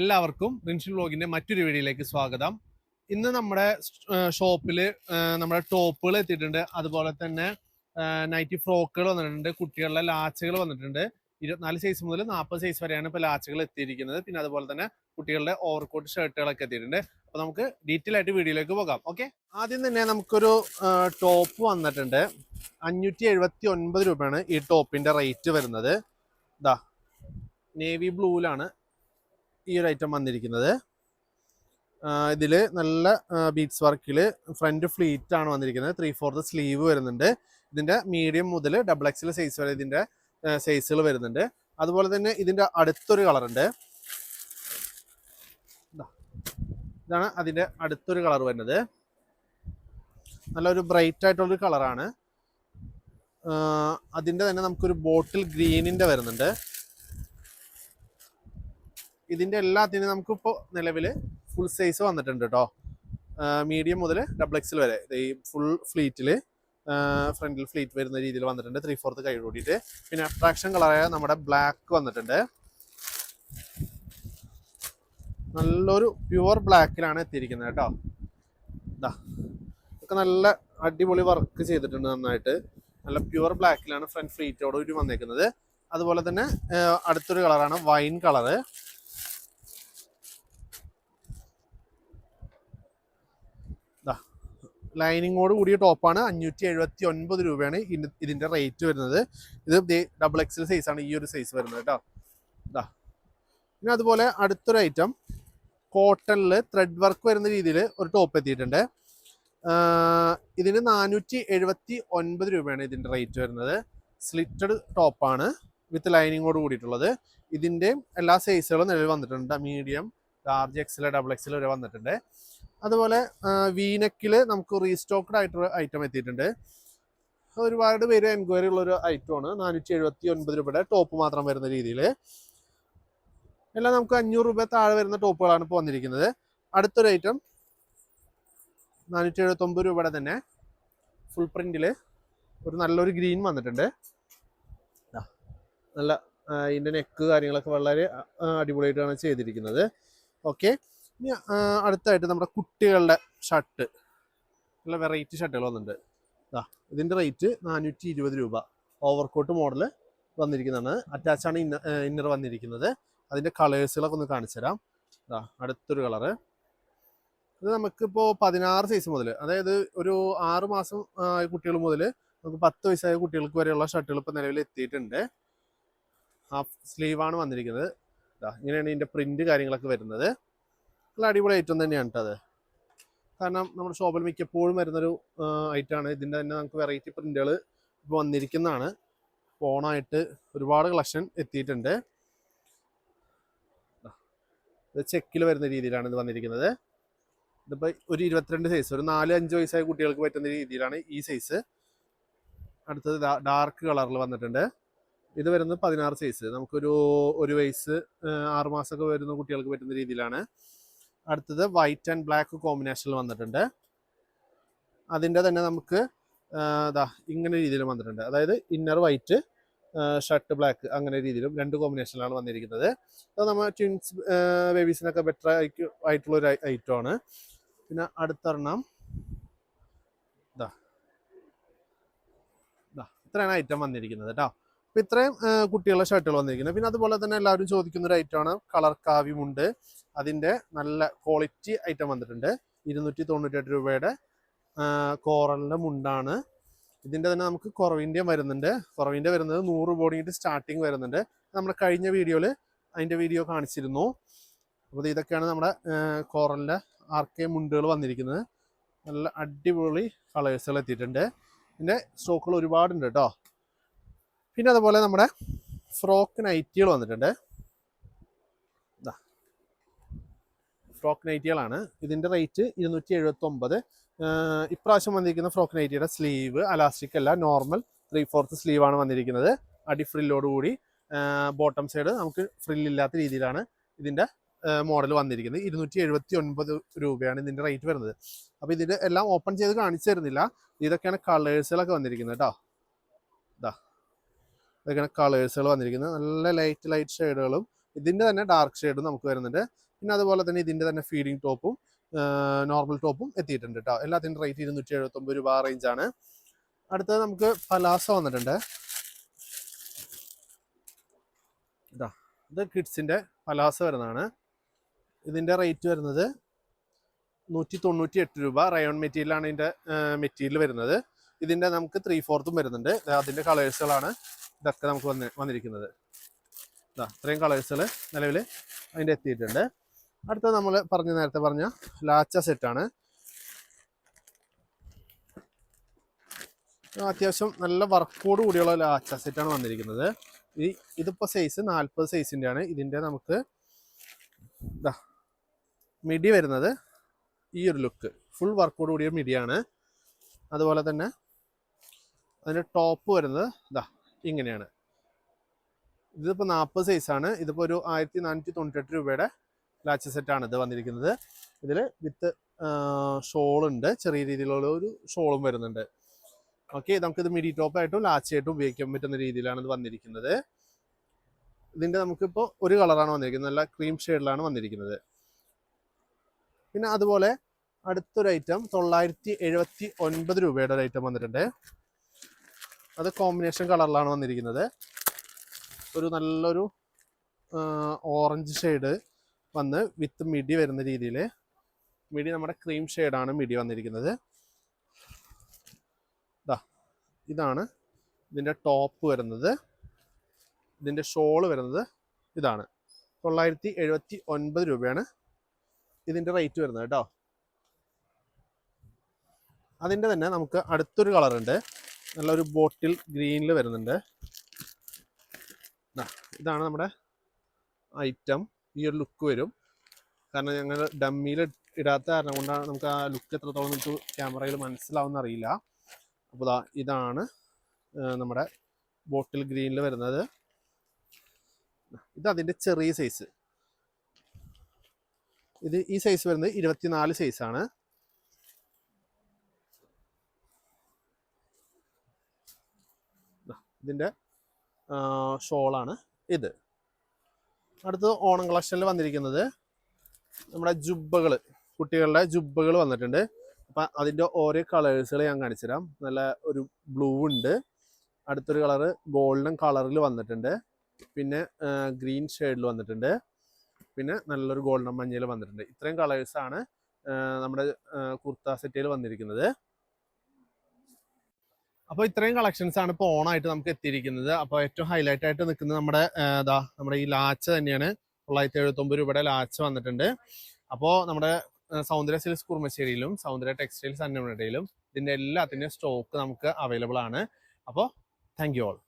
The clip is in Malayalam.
എല്ലാവർക്കും റിൻഷിൽ വ്ലോഗിന്റെ മറ്റൊരു വീഡിയോയിലേക്ക് സ്വാഗതം. ഇന്ന് നമ്മുടെ ഷോപ്പിൽ നമ്മുടെ ടോപ്പുകൾ എത്തിയിട്ടുണ്ട്. അതുപോലെ തന്നെ നൈറ്റി ഫ്രോക്കുകൾ വന്നിട്ടുണ്ട്. കുട്ടികളുടെ ലാച്ചുകൾ വന്നിട്ടുണ്ട്. ഇരുപത്തിനാല് സൈസ് മുതൽ നാൽപ്പത് സൈസ് വരെയാണ് ഇപ്പോൾ ലാച്ചുകൾ എത്തിയിരിക്കുന്നത്. പിന്നെ അതുപോലെ തന്നെ കുട്ടികളുടെ ഓവർകോട്ട് ഷർട്ടുകളൊക്കെ എത്തിയിട്ടുണ്ട്. അപ്പോൾ നമുക്ക് ഡീറ്റെയിൽ ആയിട്ട് വീഡിയോയിലേക്ക് പോകാം. ഓക്കെ ആദ്യം തന്നെ നമുക്കൊരു ടോപ്പ് വന്നിട്ടുണ്ട്. അഞ്ഞൂറ്റി എഴുപത്തി ഒൻപത് രൂപയാണ് ഈ ടോപ്പിന്റെ റേറ്റ് വരുന്നത്. ഇതാ നേവി ബ്ലൂവിലാണ് ഈ ഒരു ഐറ്റം വന്നിരിക്കുന്നത്. ഇതിൽ നല്ല ബീറ്റ്സ് വർക്കിൽ ഫ്രണ്ട് ഫ്ലീറ്റ് ആണ് വന്നിരിക്കുന്നത്. ത്രീ ഫോർത്ത് സ്ലീവ് വരുന്നുണ്ട്. ഇതിന്റെ മീഡിയം മുതൽ ഡബിൾ എക്സിൽ സൈസ് വരെ ഇതിന്റെ സൈസുകൾ വരുന്നുണ്ട്. അതുപോലെ തന്നെ ഇതിന്റെ അടുത്തൊരു കളറുണ്ട്. ഇതാണ് അതിന്റെ അടുത്തൊരു കളർ വരുന്നത്. നല്ലൊരു ബ്രൈറ്റ് ആയിട്ടുള്ളൊരു കളറാണ് അതിന്റെ തന്നെ നമുക്കൊരു ബോട്ടിൽ ഗ്രീനിന്റെ വരുന്നുണ്ട്. ഇതിന്റെ എല്ലാത്തിനും നമുക്കിപ്പോൾ നിലവിൽ ഫുൾ സൈസ് വന്നിട്ടുണ്ട് കേട്ടോ മീഡിയം മുതൽ ഡബിൾ എക്സിൽ വരെ. ഈ ഫുൾ ഫ്ലീറ്റിൽ ഫ്രണ്ടിൽ ഫ്ലീറ്റ് വരുന്ന രീതിയിൽ വന്നിട്ടുണ്ട്. ത്രീ ഫോർത്ത് കൈ കൂടിയിട്ട്. പിന്നെ അട്രാക്ഷൻ കളറായ നമ്മുടെ ബ്ലാക്ക് വന്നിട്ടുണ്ട്. നല്ലൊരു പ്യുവർ ബ്ലാക്കിലാണ് എത്തിയിരിക്കുന്നത് കേട്ടോ ഇതാ ഒക്കെ നല്ല അടിപൊളി വർക്ക് ചെയ്തിട്ടുണ്ട് നന്നായിട്ട്. നല്ല പ്യുവർ ബ്ലാക്കിലാണ് ഫ്രണ്ട് ഫ്ലീറ്റോട് കൂടി വന്നേക്കുന്നത്. അതുപോലെ തന്നെ അടുത്തൊരു കളറാണ് വൈൻ കളറ് ലൈനിങ്ങോട് കൂടിയ ടോപ്പാണ് അഞ്ഞൂറ്റി എഴുപത്തി ഒൻപത് രൂപയാണ് ഇന് ഇതിന്റെ റേറ്റ് വരുന്നത്. ഇത് ഡബിൾ എക്സൽ സൈസ് ആണ് ഈ ഒരു സൈസ് വരുന്നത് കേട്ടോ ഇതാ പിന്നെ അതുപോലെ അടുത്തൊരു ഐറ്റം കോട്ടണിൽ ത്രെഡ് വർക്ക് വരുന്ന രീതിയിൽ ഒരു ടോപ്പ് എത്തിയിട്ടുണ്ട്. ഇതിന് നാനൂറ്റി എഴുപത്തി ഒൻപത് രൂപയാണ് ഇതിന്റെ റേറ്റ് വരുന്നത് സ്ലിറ്റഡ് ടോപ്പാണ് വിത്ത് ലൈനിങ്ങോട് കൂടിയിട്ടുള്ളത്. ഇതിന്റെയും എല്ലാ സൈസുകളും നിലവിൽ വന്നിട്ടുണ്ട്. Medium large XL double XL വരെ വന്നിട്ടുണ്ട്. അതുപോലെ വീനക്കിൽ നമുക്ക് റീസ്റ്റോക്ക്ഡ് ആയിട്ടുള്ള ഐറ്റം എത്തിയിട്ടുണ്ട്. ഒരുപാട് പേര് എൻക്വയറി ഉള്ള ഒരു ഐറ്റമാണ് നാനൂറ്റി എഴുപത്തി ഒൻപത് രൂപയുടെ ടോപ്പ് മാത്രം വരുന്ന രീതിയിൽ എല്ലാം നമുക്ക് അഞ്ഞൂറ് രൂപ താഴെ വരുന്ന ടോപ്പുകളാണ് ഇപ്പോൾ വന്നിരിക്കുന്നത്. അടുത്തൊരു ഐറ്റം നാനൂറ്റി എഴുപത്തി ഒമ്പത് രൂപയുടെ തന്നെ ഫുൾ പ്രിന്റിൽ ഒരു നല്ലൊരു ഗ്രീൻ വന്നിട്ടുണ്ട്. നല്ല ഇതിന്റെ നെക്ക് കാര്യങ്ങളൊക്കെ വളരെ അടിപൊളിയായിട്ടാണ് ചെയ്തിരിക്കുന്നത്. ഓക്കെ ഇനി അടുത്തായിട്ട് നമ്മുടെ കുട്ടികളുടെ ഷർട്ട്. നല്ല വെറൈറ്റി ഷർട്ടുകൾ വന്നിട്ടുണ്ട്. ഇതാ ഇതിന്റെ റേറ്റ് നാനൂറ്റി ഇരുപത് രൂപ. ഓവർകോട്ട് മോഡൽ വന്നിരിക്കുന്നതാണ്. അറ്റാച്ച് ആണ് ഇന്നർ വന്നിരിക്കുന്നത്. അതിന്റെ കളേഴ്സുകളൊക്കെ ഒന്ന് കാണിച്ചു തരാം. ഇതാ അടുത്തൊരു കളറ് ഇത് നമുക്കിപ്പോൾ പതിനാറ് സൈസ് മുതൽ അതായത് ഒരു ആറ് മാസം ആയ കുട്ടികൾ മുതൽ നമുക്ക് പത്ത് വയസ്സായ കുട്ടികൾക്ക് വരെയുള്ള ഷർട്ടുകൾ ഇപ്പോൾ നിലവിൽ എത്തിയിട്ടുണ്ട്. ഹാഫ് സ്ലീവാണ് വന്നിരിക്കുന്നത്. ഇങ്ങനെയാണ് ഇതിന്റെ പ്രിന്റ് കാര്യങ്ങളൊക്കെ വരുന്നത്. നല്ല അടിപൊളി ഐറ്റം തന്നെയാണ് കേട്ടോ അത്. കാരണം നമ്മുടെ ഷോപ്പിൽ മിക്കപ്പോഴും വരുന്നൊരു ഐറ്റമാണ് ഇതിന്റെ തന്നെ നമുക്ക് വെറൈറ്റി പ്രിന്റുകൾ ഇപ്പോൾ വന്നിരിക്കുന്നതാണ്. ഫോണായിട്ട് ഒരുപാട് കളക്ഷൻ എത്തിയിട്ടുണ്ട്. ഇത് ചെക്കിൽ വരുന്ന രീതിയിലാണ് ഇത് വന്നിരിക്കുന്നത്. ഇതിപ്പോൾ ഒരു ഇരുപത്തിരണ്ട് സൈസ് ഒരു നാല് അഞ്ച് വയസ്സായ കുട്ടികൾക്ക് പറ്റുന്ന രീതിയിലാണ് ഈ സൈസ് അടുത്തത് ഡാർക്ക് കളറിൽ വന്നിട്ടുണ്ട്. ഇത് വരുന്നത് പതിനാറ് സൈസ് നമുക്കൊരു ഒരു വയസ്സ് ആറുമാസമൊക്കെ ആറ് മാസമൊക്കെ വരുന്ന കുട്ടികൾക്ക് പറ്റുന്ന രീതിയിലാണ്. അടുത്തത് വൈറ്റ് ആൻഡ് ബ്ലാക്ക് കോമ്പിനേഷനിൽ വന്നിട്ടുണ്ട്. അതിന്റെ തന്നെ നമുക്ക് ഇതാ ഇങ്ങനെ രീതിയിൽ വന്നിട്ടുണ്ട്. അതായത് ഇന്നർ വൈറ്റ് ഷർട്ട് ബ്ലാക്ക് അങ്ങനെ രീതിയിലും രണ്ട് കോമ്പിനേഷനിലാണ് വന്നിരിക്കുന്നത്. അത് നമ്മൾ ട്വിൻസ് ബേബീസിനൊക്കെ ബെറ്റർ ആയിട്ടുള്ള ഒരു ഐറ്റം ആണ്. പിന്നെ അടുത്തൊരെണ്ണം ഇതാ ഇത്രയാണ് ഐറ്റം വന്നിരിക്കുന്നത് കേട്ടോ അപ്പൊ ഇത്രയും കുട്ടികളുടെ ഷർട്ടുകൾ വന്നിരിക്കുന്നത്. പിന്നെ അതുപോലെ തന്നെ എല്ലാവരും ചോദിക്കുന്ന ഒരു ഐറ്റമാണ് കളർ കാവ്യമുണ്ട് അതിന്റെ നല്ല ക്വാളിറ്റി ഐറ്റം വന്നിട്ടുണ്ട്. ഇരുന്നൂറ്റി തൊണ്ണൂറ്റെട്ട് രൂപയുടെ കോറലിന്റെ മുണ്ടാണ്. ഇതിന്റെ തന്നെ നമുക്ക് കുറവിന്റെയും വരുന്നുണ്ട്. കുറവിന്റെ വരുന്നത് നൂറ് ബോഡിയിട്ട് സ്റ്റാർട്ടിങ് വരുന്നുണ്ട്. നമ്മുടെ കഴിഞ്ഞ വീഡിയോയിൽ അതിന്റെ വീഡിയോ കാണിച്ചിരുന്നു. അപ്പോൾ ഇതൊക്കെയാണ് നമ്മുടെ കോറലിന്റെ ആർക്കെ മുണ്ടുകൾ വന്നിരിക്കുന്നത്. നല്ല അടിപൊളി കളേഴ്സുകൾ എത്തിയിട്ടുണ്ട്. ഇതിന്റെ സ്റ്റോക്കുകൾ ഒരുപാടുണ്ട് കേട്ടോ പിന്നെ അതുപോലെ നമ്മുടെ ഫ്രോക്ക് നൈറ്റികൾ വന്നിട്ടുണ്ട്. ഫ്രോക്ക് നൈറ്റികളാണ് ഇതിന്റെ റേറ്റ് ഇരുന്നൂറ്റി എഴുപത്തി ഒമ്പത് ഇപ്രാവശ്യം വന്നിരിക്കുന്ന ഫ്രോക്ക് നൈറ്റിയുടെ സ്ലീവ് അലാസ്റ്റിക് അല്ല നോർമൽ ത്രീ ഫോർത്ത് സ്ലീവാണ് വന്നിരിക്കുന്നത്. അടി ഫ്രില്ലോടുകൂടി ബോട്ടം സൈഡ് നമുക്ക് ഫ്രില്ലില്ലാത്ത രീതിയിലാണ് ഇതിന്റെ മോഡൽ വന്നിരിക്കുന്നത്. ഇരുന്നൂറ്റി എഴുപത്തി ഒൻപത് രൂപയാണ് ഇതിന്റെ റേറ്റ് വരുന്നത്. അപ്പോൾ ഇതിന്റെ എല്ലാം ഓപ്പൺ ചെയ്ത് കാണിച്ചു തരുന്നില്ല. ഇതൊക്കെയാണ് കളേഴ്സുകളൊക്കെ വന്നിരിക്കുന്നത് കേട്ടോ ഇതാ ഇതൊക്കെയാണ് കളേഴ്സുകൾ വന്നിരിക്കുന്നത്. നല്ല ലൈറ്റ് ലൈറ്റ് ഷെയ്ഡുകളും ഇതിന്റെ തന്നെ ഡാർക്ക് ഷെയ്ഡും നമുക്ക് വരുന്നുണ്ട്. പിന്നെ അതുപോലെ തന്നെ ഇതിന്റെ തന്നെ ഫീഡിങ് ടോപ്പും നോർമൽ ടോപ്പും എത്തിയിട്ടുണ്ട് കേട്ടോ എല്ലാത്തിന്റെ റേറ്റ് ഇരുന്നൂറ്റി എഴുപത്തൊമ്പത് രൂപ റേഞ്ചാണ് അടുത്തത് നമുക്ക് പലാസ വന്നിട്ടുണ്ട്. ഇതാ ഇത് കിഡ്സിന്റെ പലാസ വരുന്നതാണ്. ഇതിന്റെ റേറ്റ് വരുന്നത് നൂറ്റി തൊണ്ണൂറ്റി എട്ട് രൂപ റയോൺ മെറ്റീരിയലാണ് ഇതിന്റെ മെറ്റീരിയൽ വരുന്നത്. ഇതിന്റെ നമുക്ക് ത്രീ ഫോർത്തും വരുന്നുണ്ട്. അതിന്റെ കളേഴ്സുകളാണ് ഇതൊക്കെ നമുക്ക് വന്ന് വന്നിരിക്കുന്നത്. ഇതാ ഇത്രയും കളേഴ്സുകൾ നിലവിൽ അതിന്റെ എത്തിയിട്ടുണ്ട്. അടുത്ത നമ്മൾ പറഞ്ഞ നേരത്തെ പറഞ്ഞ ലാച്ച സെറ്റാണ് അത്യാവശ്യം നല്ല വർക്കോട് കൂടിയുള്ള ലാച്ച സെറ്റാണ് വന്നിരിക്കുന്നത്. ഈ ഇതിപ്പോൾ സൈസ് നാൽപ്പത് സൈസിന്റെ ആണ്. ഇതിന്റെ നമുക്ക് ഇതാ മിഡി വരുന്നത് ഈ ഒരു ലുക്ക് ഫുൾ വർക്കോട് കൂടിയ മിഡിയാണ് അതുപോലെ തന്നെ അതിന്റെ ടോപ്പ് വരുന്നത് ഇതാ ഇങ്ങനെയാണ്. ഇതിപ്പോൾ നാൽപ്പത് സൈസാണ് ഇതിപ്പോൾ ഒരു ആയിരത്തി നാനൂറ്റി തൊണ്ണൂറ്റെട്ട് രൂപയുടെ ലാച്ച് സെറ്റാണ് ഇത് വന്നിരിക്കുന്നത്. ഇതിൽ വിത്ത് ഷോളുണ്ട് ചെറിയ രീതിയിലുള്ള ഒരു ഷോളും വരുന്നുണ്ട്. ഓക്കെ നമുക്കിത് മിഡി ടോപ്പായിട്ടും ലാച്ചായിട്ടും ഉപയോഗിക്കാൻ പറ്റുന്ന രീതിയിലാണ് ഇത് വന്നിരിക്കുന്നത്. ഇതിന്റെ നമുക്കിപ്പോൾ ഒരു കളറാണ് വന്നിരിക്കുന്നത്. നല്ല ക്രീം ഷെയ്ഡിലാണ് വന്നിരിക്കുന്നത്. പിന്നെ അതുപോലെ അടുത്തൊരു ഐറ്റം തൊള്ളായിരത്തി എഴുപത്തി ഒൻപത് രൂപയുടെ ഒരു ഐറ്റം വന്നിട്ടുണ്ട്. അത് കോമ്പിനേഷൻ കളറിലാണ് വന്നിരിക്കുന്നത്. ഒരു നല്ലൊരു ഓറഞ്ച് ഷെയ്ഡ് വന്ന് വിത്ത് മിഡി വരുന്ന രീതിയിൽ മിഡി നമ്മുടെ ക്രീം ഷെയ്ഡാണ് മിഡി വന്നിരിക്കുന്നത്. ഇതാ ഇതാണ് ഇതിന്റെ ടോപ്പ് വരുന്നത്. ഇതിന്റെ ഷോൾ വരുന്നത് ഇതാണ്. തൊള്ളായിരത്തി എഴുപത്തി ഒൻപത് രൂപയാണ് ഇതിന്റെ റേറ്റ് വരുന്നത് കേട്ടോ. അതിന്റെ തന്നെ നമുക്ക് അടുത്തൊരു കളറുണ്ട് നല്ലൊരു ബോട്ടിൽ ഗ്രീനിൽ വരുന്നുണ്ട്. ഇതാണ് നമ്മുടെ ഐറ്റം ഈ ഒരു ലുക്ക് വരും. കാരണം ഞങ്ങൾ ഡമ്മിയിൽ ഇടാത്ത കാരണം കൊണ്ടാണ് നമുക്ക് ആ ലുക്ക് എത്രത്തോളം നമുക്ക് ക്യാമറയിൽ മനസ്സിലാവുന്ന അറിയില്ല. അപ്പോൾ ഇതാ ഇതാണ് നമ്മുടെ ബോട്ടിൽ ഗ്രീനിൽ വരുന്നത്. ഇത് അതിന്റെ ചെറിയ സൈസ് ഇത് ഈ സൈസ് വരുന്നത് ഇരുപത്തിനാല് സൈസാണ് ഇതിന്റെ ഷോളാണ് ഇത്. അടുത്തത് ഓണം കളക്ഷനിൽ വന്നിരിക്കുന്നത് നമ്മുടെ ജുബ്ബകൾ കുട്ടികളുടെ ജുബ്ബകൾ വന്നിട്ടുണ്ട്. അപ്പം അതിന്റെ ഓരോ കളേഴ്സുകൾ ഞാൻ കാണിച്ചു തരാം നല്ല ഒരു ബ്ലൂ ഉണ്ട്. അടുത്തൊരു കളറ് ഗോൾഡൻ കളറിൽ വന്നിട്ടുണ്ട്. പിന്നെ ഗ്രീൻ ഷെയ്ഡിൽ വന്നിട്ടുണ്ട്. പിന്നെ നല്ലൊരു ഗോൾഡൻ മഞ്ഞയിൽ വന്നിട്ടുണ്ട്. ഇത്രയും കളേഴ്സാണ് നമ്മുടെ കുർത്ത സെറ്റിൽ വന്നിരിക്കുന്നത്. അപ്പോൾ ഇത്രയും കളക്ഷൻസ് ആണ് ഇപ്പോൾ ഓണായിട്ട് നമുക്ക് എത്തിയിരിക്കുന്നത്. അപ്പോൾ ഏറ്റവും ഹൈലൈറ്റ് ആയിട്ട് നിൽക്കുന്നത് നമ്മുടെ ഇതാ നമ്മുടെ ഈ ലാച്ച തന്നെയാണ്. തൊള്ളായിരത്തി എഴുപത്തൊമ്പത് രൂപയുടെ ലാച്ച വന്നിട്ടുണ്ട്. അപ്പോൾ നമ്മുടെ സൗന്ദര്യ സിൽസ് കുറുമശ്ശേരിയിലും സൗന്ദര്യ ടെക്സ്റ്റൈൽസ് അന്നമടയിലും ഇതിന്റെ എല്ലാത്തിന്റെയും സ്റ്റോക്ക് നമുക്ക് അവൈലബിൾ ആണ്. അപ്പോൾ താങ്ക് യു ഓൾ